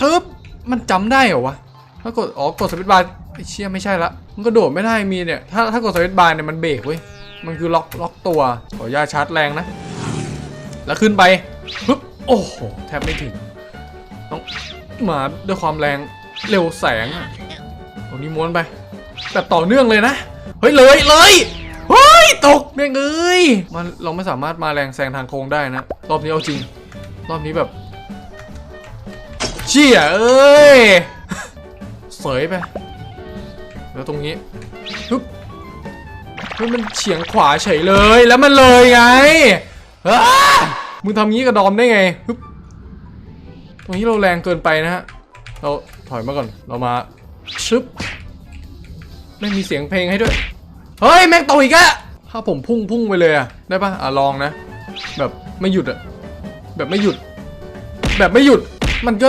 ชึบมันจำได้เหรอวะ ถ้ากด อ๋อ กดสวิตช์บาร์ไอเชี่ยไม่ใช่ละ มันก็โดดไม่ได้มีเนี่ย ถ้าถ้ากดสวิตช์บาร์เนี่ยมันเบรกเว้ย มันคือล็อกล็อกตัว ขออนุญาตชาร์จแรงนะ แล้วขึ้นไปปึ๊บ โอ้โห แทบไม่ถึง ต้องมาด้วยความแรงเร็วแสงอะตรงนี้ม้วนไป แบบต่อเนื่องเลยนะ เฮ้ยเลยเลยเฮ้ยตกแม่งเอ้ยมันเราไม่สามารถมาแรงแซงทางโค้งได้นะ รอบนี้เอาจริง รอบนี้แบบ เชี่ยเอ้ย เสยไป แล้วตรงนี้ปึ๊บเฮ้ยมันเฉียงขวาเฉยเลย แล้วมันเลยไงอ้มึงทำงี้กับดอมได้ไงปึ๊บตรงนี้เราแรงเกินไปนะฮะ เราถอยมาก่อน เรามาชึบไม่มีเสียงเพลงให้ด้วย เฮ้ย แม่งตกอีกอะถ้าผมพุ่งพุ่งไปเลยอะได้ปะอะลองนะ แบบไม่หยุดอะแบบไม่หยุด แบบไม่หยุด มันก็